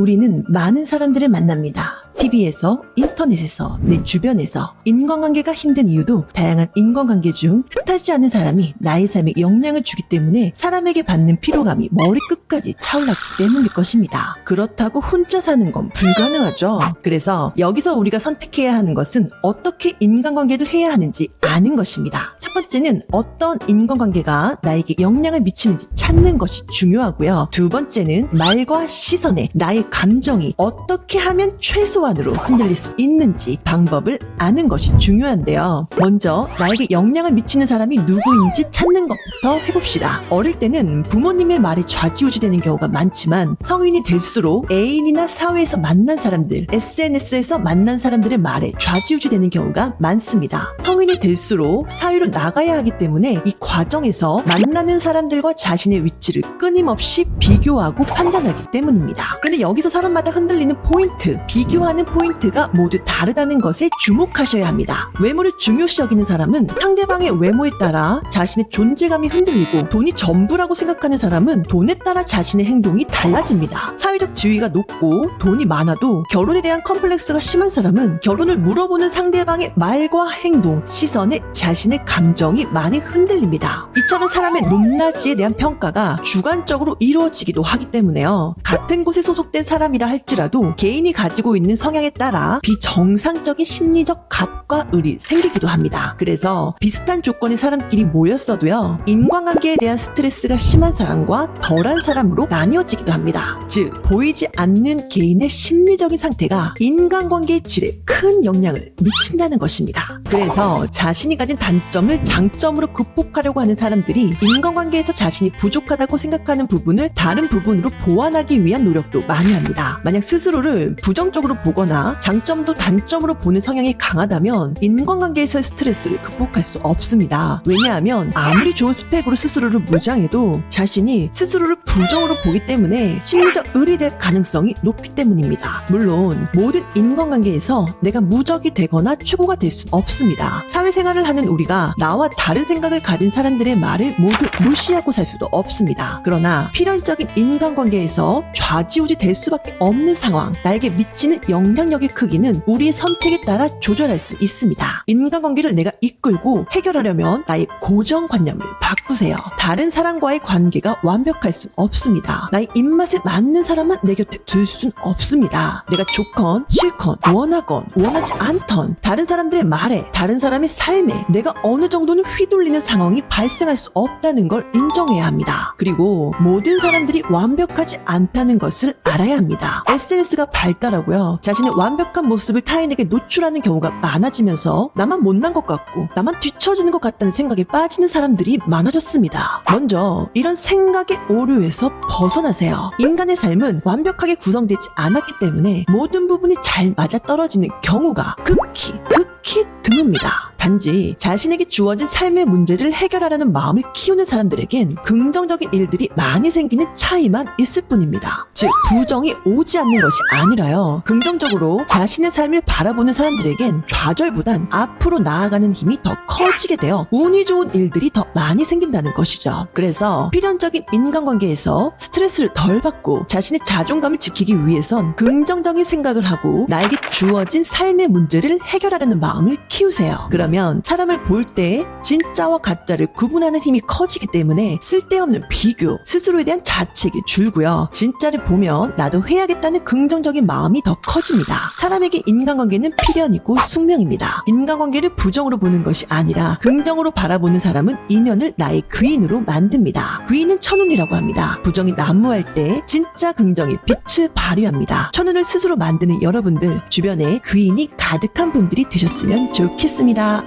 우리는 많은 사람들을 만납니다. TV에서, 인터넷에서, 내 주변에서 인간관계가 힘든 이유도 다양한 인간관계 중 뜻하지 않은 사람이 나의 삶에 영향을 주기 때문에 사람에게 받는 피로감이 머리 끝까지 차올랐기 때문일 것입니다. 그렇다고 혼자 사는 건 불가능하죠. 그래서 여기서 우리가 선택해야 하는 것은 어떻게 인간관계를 해야 하는지 아는 것입니다. 첫 번째는 어떤 인간관계가 나에게 영향을 미치는지 찾는 것이 중요하고요. 두 번째는 말과 시선에 나의 감정이 어떻게 하면 최소 한으로 흔들릴 수 있는지 방법을 아는 것이 중요한데요. 먼저 나에게 영향을 미치는 사람이 누구인지 찾는 것부터 해봅시다. 어릴 때는 부모님의 말에 좌지우지되는 경우가 많지만 성인이 될수록 애인이나 사회에서 만난 사람들, SNS에서 만난 사람들의 말에 좌지우지되는 경우가 많습니다. 성인이 될수록 사회로 나가야 하기 때문에 이 과정에서 만나는 사람들과 자신의 위치를 끊임없이 비교하고 판단하기 때문입니다. 그런데 여기서 사람마다 흔들리는 포인트, 비교하는 포인트가 모두 다르다는 것에 주목하셔야 합니다. 외모를 중요시 여기는 사람은 상대방의 외모에 따라 자신의 존재감이 흔들리고 돈이 전부라고 생각하는 사람은 돈에 따라 자신의 행동이 달라집니다. 사회적 지위가 높고 돈이 많아도 결혼에 대한 컴플렉스가 심한 사람은 결혼을 물어보는 상대방의 말과 행동, 시선에 자신의 감정이 많이 흔들립니다. 이처럼 사람의 높낮이에 대한 평가가 주관적으로 이루어지기도 하기 때문에요. 같은 곳에 소속된 사람이라 할지라도 개인이 가지고 있는 성 향에 따라 비정상적인 심리적 갑과 을이 생기기도 합니다. 그래서 비슷한 조건의 사람끼리 모였어도요. 인간관계에 대한 스트레스가 심한 사람과 덜한 사람으로 나뉘어지기도 합니다. 즉 보이지 않는 개인의 심리적인 상태가 인간관계의 질에 큰 영향을 미친다는 것입니다. 그래서 자신이 가진 단점을 장점으로 극복하려고 하는 사람들이 인간관계에서 자신이 부족하다고 생각하는 부분을 다른 부분으로 보완하기 위한 노력도 많이 합니다. 만약 스스로를 부정적으로 보 거나 장점도 단점으로 보는 성향이 강하다면 인간관계에서의 스트레스를 극복할 수 없습니다. 왜냐하면 아무리 좋은 스펙으로 스스로를 무장해도 자신이 스스로를 부정으로 보기 때문에 심리적 의리 될 가능성이 높기 때문입니다. 물론 모든 인간관계에서 내가 무적이 되거나 최고가 될 수 없습니다. 사회생활을 하는 우리가 나와 다른 생각을 가진 사람들의 말을 모두 무시하고 살 수도 없습니다. 그러나 필연적인 인간관계에서 좌지우지 될 수밖에 없는 상황, 나에게 미치는 영 향력의 크기는 우리의 선택에 따라 조절할 수 있습니다. 인간관계를 내가 이끌고 해결하려면 나의 고정관념을 바꾸세요. 다른 사람과의 관계가 완벽할 순 없습니다. 나의 입맛에 맞는 사람만 내 곁에 둘 순 없습니다. 내가 좋건 싫건 원하건 원하지 않던 다른 사람들의 말에 다른 사람의 삶에 내가 어느 정도는 휘둘리는 상황이 발생할 수 없다는 걸 인정해야 합니다. 그리고 모든 사람들이 완벽하지 않다는 것을 알아야 합니다. SNS가 발달하고요. 자신의 완벽한 모습을 타인에게 노출하는 경우가 많아지면서 나만 못난 것 같고 나만 뒤처지는 것 같다는 생각에 빠지는 사람들이 많아졌습니다. 먼저 이런 생각의 오류에서 벗어나세요. 인간의 삶은 완벽하게 구성되지 않았기 때문에 모든 부분이 잘 맞아떨어지는 경우가 극히 극히 드뭅니다. 단지 자신에게 주어진 삶의 문제를 해결하려는 마음을 키우는 사람들에겐 긍정적인 일들이 많이 생기는 차이만 있을 뿐입니다. 즉, 부정이 오지 않는 것이 아니라요. 긍정적으로 자신의 삶을 바라보는 사람들에겐 좌절보단 앞으로 나아가는 힘이 더 커지게 되어 운이 좋은 일들이 더 많이 생긴다는 것이죠. 그래서 필연적인 인간관계에서 스트레스를 덜 받고 자신의 자존감을 지키기 위해선 긍정적인 생각을 하고 나에게 주어진 삶의 문제를 해결하려는 마음을 키우세요. 그 러면 사람을 볼 때 진짜와 가짜를 구분하는 힘이 커지기 때문에 쓸데없는 비교, 스스로에 대한 자책이 줄고요. 진짜를 보면 나도 해야겠다는 긍정적인 마음이 더 커집니다. 사람에게 인간관계는 필연이고 숙명입니다. 인간관계를 부정으로 보는 것이 아니라 긍정으로 바라보는 사람은 인연을 나의 귀인으로 만듭니다. 귀인은 천운이라고 합니다. 부정이 난무할 때 진짜 긍정이 빛을 발휘합니다. 천운을 스스로 만드는 여러분들 주변에 귀인이 가득한 분들이 되셨으면 좋겠습니다.